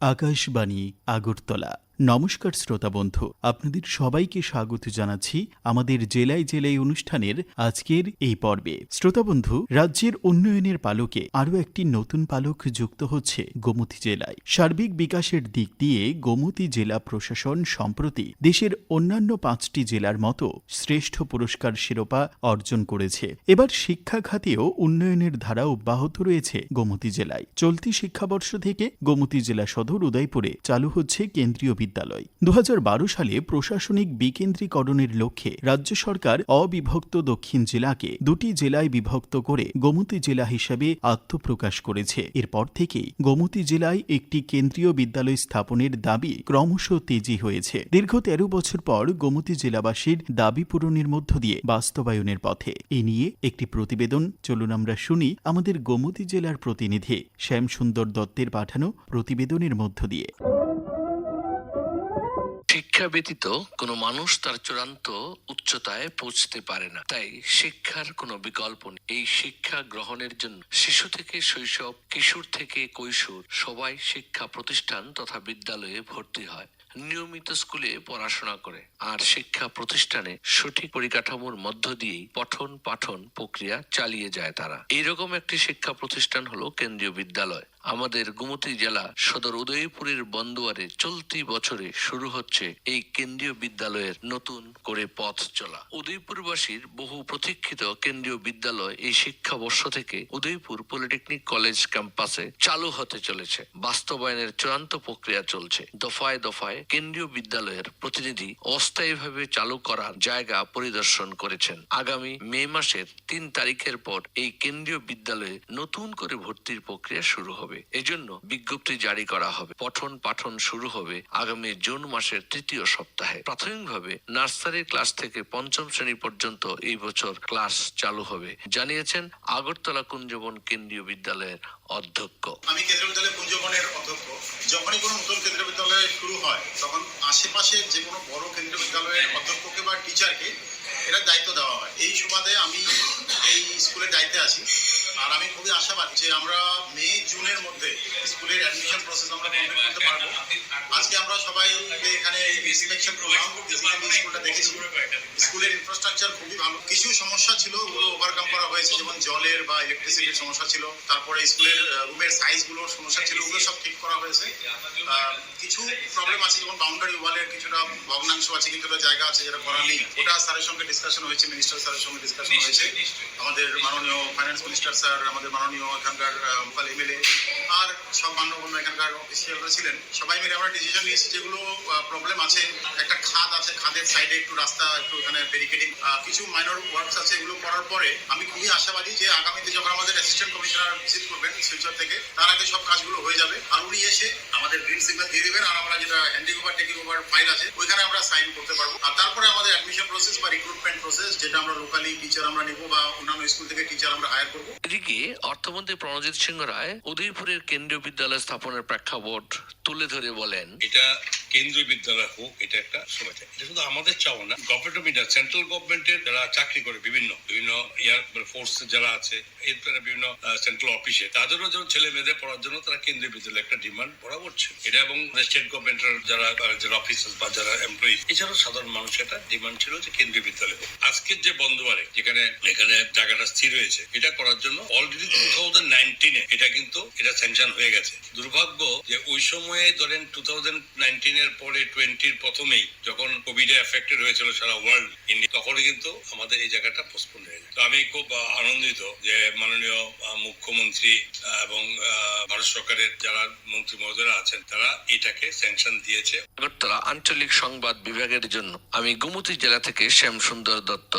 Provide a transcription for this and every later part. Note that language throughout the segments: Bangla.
আকাশবাণী আগরতলা। নমস্কার শ্রোতা বন্ধু, আপনাদের সবাইকে স্বাগত জানাচ্ছি আমাদের জেলায় জেলায় অনুষ্ঠানের আজকের এই পর্বে। শ্রোতা বন্ধু, রাজ্যের উন্নয়নের পালকে আরও একটি নতুন পালক যুক্ত হচ্ছে গোমতী জেলায়। সার্বিক বিকাশের দিক দিয়ে গোমতী জেলা প্রশাসন সম্প্রতি দেশের অন্যান্য পাঁচটি জেলার মতো শ্রেষ্ঠ পুরস্কার শিরোপা অর্জন করেছে। এবার শিক্ষা খাতেও উন্নয়নের ধারা অব্যাহত রয়েছে গোমতী জেলায়। চলতি শিক্ষাবর্ষ থেকে গোমতী জেলা সদর উদয়পুরে চালু হচ্ছে কেন্দ্রীয় বিদ্যালয় দু সালে প্রশাসনিক বিকেন্দ্রীকরণের লক্ষ্যে রাজ্য সরকার অবিভক্ত দক্ষিণ জেলাকে দুটি জেলায় বিভক্ত করে গোমতী জেলা হিসাবে আত্মপ্রকাশ করেছে। এরপর থেকেই গোমতী জেলায় একটি কেন্দ্রীয় বিদ্যালয় স্থাপনের দাবি ক্রমশ তেজি হয়েছে। দীর্ঘ তেরো বছর পর গোমতী জেলাবাসীর দাবি পূরণের মধ্য দিয়ে বাস্তবায়নের পথে। এ নিয়ে একটি প্রতিবেদন। চলুন আমরা শুনি আমাদের গোমতী জেলার প্রতিনিধি শ্যামসুন্দর দত্তের পাঠানো প্রতিবেদনের মধ্য দিয়ে। শিক্ষা ব্যতীত কোনো মানুষ তার চূড়ান্ত উচ্চতায় পৌঁছতে পারে না। তাই শিক্ষার কোনো বিকল্প নেই। এই শিক্ষা গ্রহণের জন্য শিশু থেকে শৈশব, কিশোর থেকে কৈশোর সবাই শিক্ষা প্রতিষ্ঠান তথা বিদ্যালয়ে ভর্তি হয়। নিয়মিত স্কুলে পড়াশোনা করে আর শিক্ষা প্রতিষ্ঠানে সঠিক পরিকাঠামোর মধ্য দিয়েই পঠন পাঠন প্রক্রিয়া চালিয়ে যায় তারা। এইরকম একটি শিক্ষা প্রতিষ্ঠান হলো কেন্দ্রীয় বিদ্যালয়। আমাদের গোমতী জেলা সদর উদয়পুরের বন্দুয়ারে চলতি বছরে শুরু হচ্ছে এই কেন্দ্রীয় বিদ্যালয়ের নতুন করে পথ চলা। উদয়পুরবাসীর বহু প্রতীক্ষিত কেন্দ্রীয় বিদ্যালয় এই শিক্ষাবর্ষ থেকে উদয়পুর পলিটেকনিক কলেজ ক্যাম্পাসে চালু হতে চলেছে। বাস্তবায়নের চূড়ান্ত প্রক্রিয়া চলছে। দফায় দফায় কেন্দ্রীয় বিদ্যালয়ের প্রতিনিধি অস্থায়ীভাবে চালু করার জায়গা পরিদর্শন করেছেন। আগামী মে মাসের তিন তারিখের পর এই কেন্দ্রীয় বিদ্যালয়ে নতুন করে ভর্তির প্রক্রিয়া শুরু হবে। এজন্য বিজ্ঞপ্তি জারি করা হবে। পঠন পাঠন শুরু হবে আগামী জুন মাসের তৃতীয় সপ্তাহে। প্রাথমিকভাবে নার্সারি ক্লাস থেকে পঞ্চম শ্রেণি পর্যন্ত এই বছর ক্লাস চালু হবে। জানিয়েছেন আগরতলা কুঞ্জবন কেন্দ্রীয় বিদ্যালয়ের অধ্যক্ষ। আমি কেন্দ্রীয় বিদ্যালয় কুঞ্জবনের অধ্যক্ষ। যখনই কোনো নতুন কেন্দ্রীয় বিদ্যালয় শুরু হয়, তখন আশেপাশে যে কোনো বড় কেন্দ্রীয় বিদ্যালয়ের অধ্যক্ষকে বা টিচারকে এটা দায়িত্ব দেওয়া হয়। এই সুবাদে আমি এই স্কুলের দায়িত্বে আছি। আর আমি খুবই আশাবাদী যে আমরা মে, জুনের মধ্যে স্কুলের অ্যাডমিশন প্রসেস আমরা কমপ্লিট করতে পারব। আজকে আমরা সবাই এখানে ইন্সপেকশন করলাম। স্কুলটা দেখেছি। স্কুলের ইনফ্রাস্ট্রাকচার খুবই ভালো। কিছু সমস্যা ছিল, ওগুলো ওভারকাম করা হয়েছে। যেমন জলের বা ইলেকট্রিসিটির সমস্যা ছিল। তারপরে স্কুলের রুমের সাইজগুলোর সমস্যা ছিল, ওগুলো সব ঠিক করা হয়েছে। কিছু প্রবলেম আছে, যেমন বাউন্ডারি ওয়ালের কিছুটা ভগ্নাংশ আছে, কিছুটা জায়গা আছে যেটা করা নেই। ওটা স্যারের সঙ্গে ডিসকাশন হয়েছে মিনিস্টার স্যারের সঙ্গে ডিসকাশন হয়েছে। আমাদের মাননীয় ফাইন্যান্স মিনিস্টার স্যার আমাদের মাননীয় এখানকার লোকাল এমএলএ আর সব মান্যগণ্য এখানকার অফিসিয়ালরা ছিলেন। সবাই মিলে আমরা ডিসিশন নিয়েছি যেগুলো প্রবলেম আছে। একটা খাদ আছে খাদের সাইডে একটু রাস্তা একটু এখানে ব্যারিকেডিং কিছু মাইনর ওয়ার্কস আছে এগুলো করার পরে আমি খুবই আশাবাদী যে আগামীতে যখন আমাদের অ্যাসিস্ট্যান্ট কমিশনার ভিজিট করবেন শিলচর থেকে তার আগে সব কাজগুলো হয়ে যাবে। আর উনি এসে আমাদের গ্রিন সিগন্যাল দিয়ে দেবেন আর আমরা যেটা handing over taking over file আছে ওইখানে আমরা সাইন করতে পারব। আর তারপরে আমাদের অ্যাডমিশন প্রসেস বা রিক্রুটমেন্ট প্রসেস যেটা আমরা লোকালি টিচার আমরা নেব বা অন্যান্য স্কুল থেকে টিচার আমরা হায়ার করব। এদিকে অর্থমন্ত্রী প্রণজিৎ সিংহ রায় উদয়পুরের কেন্দ্রীয় বিদ্যালয় স্থাপনের প্রেক্ষাপট তুলে ধরে বলেন। এটা কেন্দ্রীয় বিদ্যালয় হোক, এটা একটা সময় চাই এটা শুধু আমাদের চাওয়া না গভর্নমেন্ট অফ ইন্ডিয়া সেন্ট্রাল গভর্নমেন্টের যারা চাকরি করে বিভিন্ন বিভিন্ন এয়ার ফোর্স যারা আছে এরপরে বিভিন্ন সেন্ট্রাল অফিসে তাদেরও যেমন ছেলে মেয়েদের পড়ার জন্য তারা কেন্দ্রীয় বিদ্যালয়ে একটা ডিমান্ড বরাবর ছিল এটা এবং স্টেট গভর্নমেন্টের যারা যারা অফিসার বা যারা এমপ্লয়ি এছাড়াও সাধারণ মানুষের একটা ডিমান্ড ছিল যে কেন্দ্রীয় বিদ্যালয় হোক। আজকের যে বন্ধবারে যেখানে, এখানে জায়গাটা স্থির হয়েছে, এটা করার জন্য অলরেডি টু থাউজেন্ড নাইনটিনে এটা কিন্তু, এটা স্যাংশন হয়ে গেছে। দুর্ভাগ্য যে ওই সময়ে ধরেন টু থাউজেন্ড নাইনটিনের পরে টোয়েন্টির প্রথমেই যখন কোভিডে এফেক্টেড হয়েছিল সারা ওয়ার্ল্ড ইন্ডিয়া তখনই কিন্তু আমাদের এই জায়গাটা পোস্টপোন হয়ে যায়। তো আমি খুব আনন্দিত যে মাননীয় মুখ্যমন্ত্রী এবং ভারত সরকারের যারা মন্ত্রী মহোদয়রা আছেন তারা এটাকে স্যাংশন দিয়েছে। আগরতলা আঞ্চলিক সংবাদ বিভাগের জন্য আমি গোমতী জেলা থেকে শ্যাম সুন্দর দত্ত।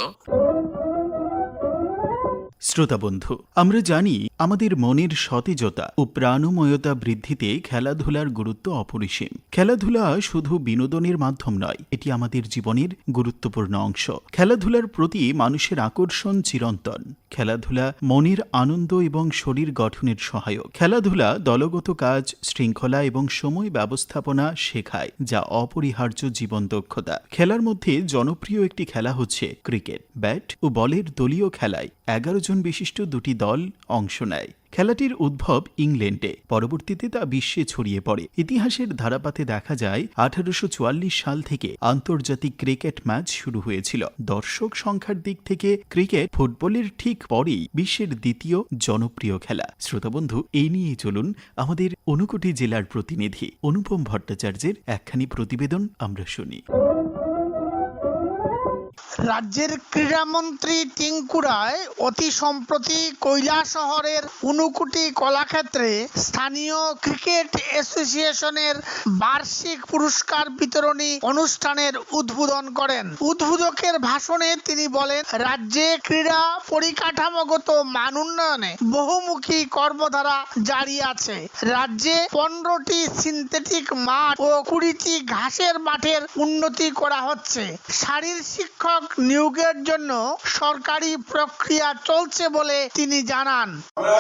শ্রোতা বন্ধু আমরা জানি আমাদের মনের সতেজতা ও প্রাণময়তা বৃদ্ধিতে খেলাধুলার গুরুত্ব অপরিসীম। খেলাধুলা শুধু বিনোদনের মাধ্যম নয়, এটি আমাদের জীবনের গুরুত্বপূর্ণ অংশ। খেলাধুলার প্রতি মানুষের আকর্ষণ চিরন্তন। খেলাধুলা মনের আনন্দ এবং শরীর গঠনের সহায়ক। খেলাধুলা দলগত কাজ, শৃঙ্খলা এবং সময় ব্যবস্থাপনা শেখায়, যা অপরিহার্য জীবন দক্ষতা। খেলার মধ্যে জনপ্রিয় একটি খেলা হচ্ছে ক্রিকেট। ব্যাট ও বলের দলীয় খেলায় এগারো জন বিশিষ্ট দুটি দল অংশ নেয়। খেলাটির উদ্ভব ইংল্যান্ডে। পরবর্তীতে তা বিশ্বে ছড়িয়ে পড়ে। ইতিহাসের ধারাপাতে দেখা যায়, আঠারোশো চুয়াল্লিশ সাল থেকে আন্তর্জাতিক ক্রিকেট ম্যাচ শুরু হয়েছিল। দর্শক সংখ্যার দিক থেকে ক্রিকেট ফুটবলের ঠিক পরেই বিশ্বের দ্বিতীয় জনপ্রিয় খেলা। শ্রোতাবন্ধু এই নিয়ে চলুন আমাদের অনুকোটি জেলার প্রতিনিধি অনুপম ভট্টাচার্যের একখানি প্রতিবেদন আমরা শুনি। রাজ্যের ক্রীড়ামন্ত্রী টিঙ্কু রায় অতি সম্প্রতি কৈলা শহরের উনুকুটি কলাক্ষেত্রে স্থানীয় ক্রিকেট অ্যাসোসিয়েশনের বার্ষিক পুরস্কার বিতরণী অনুষ্ঠানের উদ্বোধন করেন। উদ্বোধকের ভাষণে তিনি বলেন, রাজ্যে ক্রীড়া পরিকাঠামোগত মান উন্নয়নে বহুমুখী কর্মধারা জারি আছে। রাজ্যে পনেরোটি সিনথেটিক মাঠ ও কুড়িটি ঘাসের মাঠের উন্নতি করা হচ্ছে। শারীর শিক্ষক নিয়োগের জন্য সরকারি প্রক্রিয়া চলছে বলে তিনি জানান। আমরা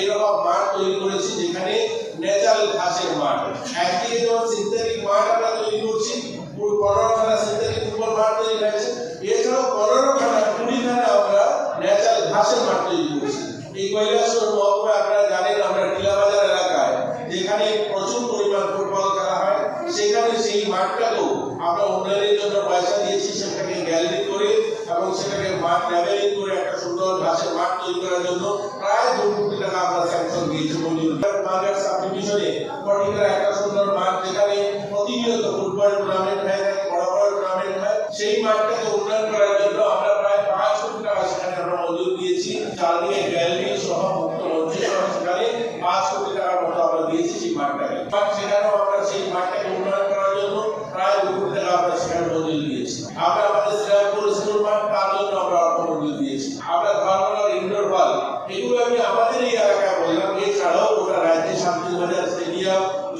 এরকম মাঠ তৈরি করেছি যেখানে ন্যাচারাল ঘাসের মাঠ যেমন মাঠ আমরা তৈরি করছি ফুটবল মাঠ তৈরি হয়েছে। এছাড়াও পনেরোখানা কুড়িখানা আমরা ন্যাচারাল ঘাসের মাঠ তৈরি করছি। এই কৈলাসর মহকুমা আপনারা জানেন আমরা টিলাবাজার এলাকায় যেখানে প্রচুর পরিমাণ ফুটবল খেলা হয় সেখানে সেই মাঠটাকেও আমরা উন্নয়নের জন্য পয়সা দিয়েছি সেটাকে গ্যালারি করে এবং সেটাকে মাঠ লেভেলিং করে একটা সুন্দর ঘাসের মাঠ তৈরি করার জন্য প্রায় দু কোটি টাকা আমরা স্যাংশন দিয়েছি মঞ্জুর মাঠের সাবডিভিশনে পটিকার একটা সুন্দর মাঠ যেখানে প্রতিনিয়ত ফুটবল টুর্নামেন্ট হয়, বড় বড় টুর্নামেন্ট হয়। সেই মাঠটাকে উন্নয়ন করার জন্য আমরা প্রায় পাঁচ কোটি টাকা সেখানে আমরা মঞ্জুর দিয়েছি। চারদিকে গ্যালারি সহ মুক্ত মঞ্চ সহ সেখানে পাঁচ কোটি টাকার মতো আমরা দিয়েছি সেই মাঠটাকে বাট সেখানেও আমরা সেই মাঠটাকে উন্নয়ন করার জন্য প্রায় দু কোটি টাকা আমরা সেখানে মঞ্জুর দিয়েছি আমরা আমাদের শ্রীরামপুর স্কুল মাঠ তার জন্য আমরা অর্থ মঞ্জুর দিয়েছি আমরা ধর্মনগর ইনডোর হল এগুলো আমি আমাদের এই এলাকায় বললাম এছাড়াও গোটা রাজ্যে শান্তিবাজার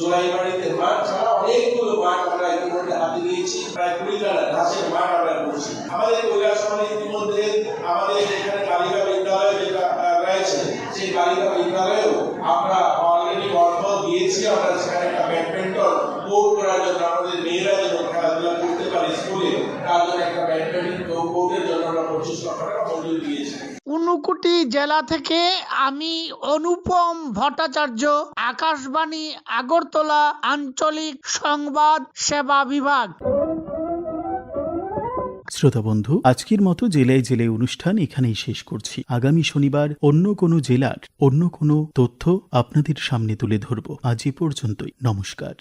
স্টেডিয়াম জোড়াইবাড়িতে মাঠ ছাড়া অনেকগুলো মাঠ আমরা ইতিমধ্যে হাতে নিয়েছি। প্রায় কুড়িখানা ঘাসের মাঠ আমরা করছি। আমাদের কৈলাসহরে ইতিমধ্যে আমাদের এখানে বালিকা বিদ্যালয় যেটা রয়েছে, সেই বালিকা বিদ্যালয়েও আমরা অলরেডি অর্থ দিয়েছি। আমরা সেখানে একটা ব্যাডমিন্টন কোর্ট করার জন্য, আমাদের মেয়েরা যেন খেলাধুলা করতে পারে স্কুলে, তার জন্য একটা ব্যাডমিন্টন কোর্টের জন্য আমরা পঁচিশ লক্ষ টাকা উনুকুটি জেলা থেকে আমি অনুপম ভট্টাচার্য, আকাশবাণী, আগরতলা আঞ্চলিক সংবাদ সেবা বিভাগ। শ্রোতা বন্ধু, আজকের মতো জেলায় জেলায় অনুষ্ঠান এখানেই শেষ করছি। আগামী শনিবার অন্য কোনো জেলার অন্য কোনো তথ্য আপনাদের সামনে তুলে ধরব। আজ এ পর্যন্তই। নমস্কার।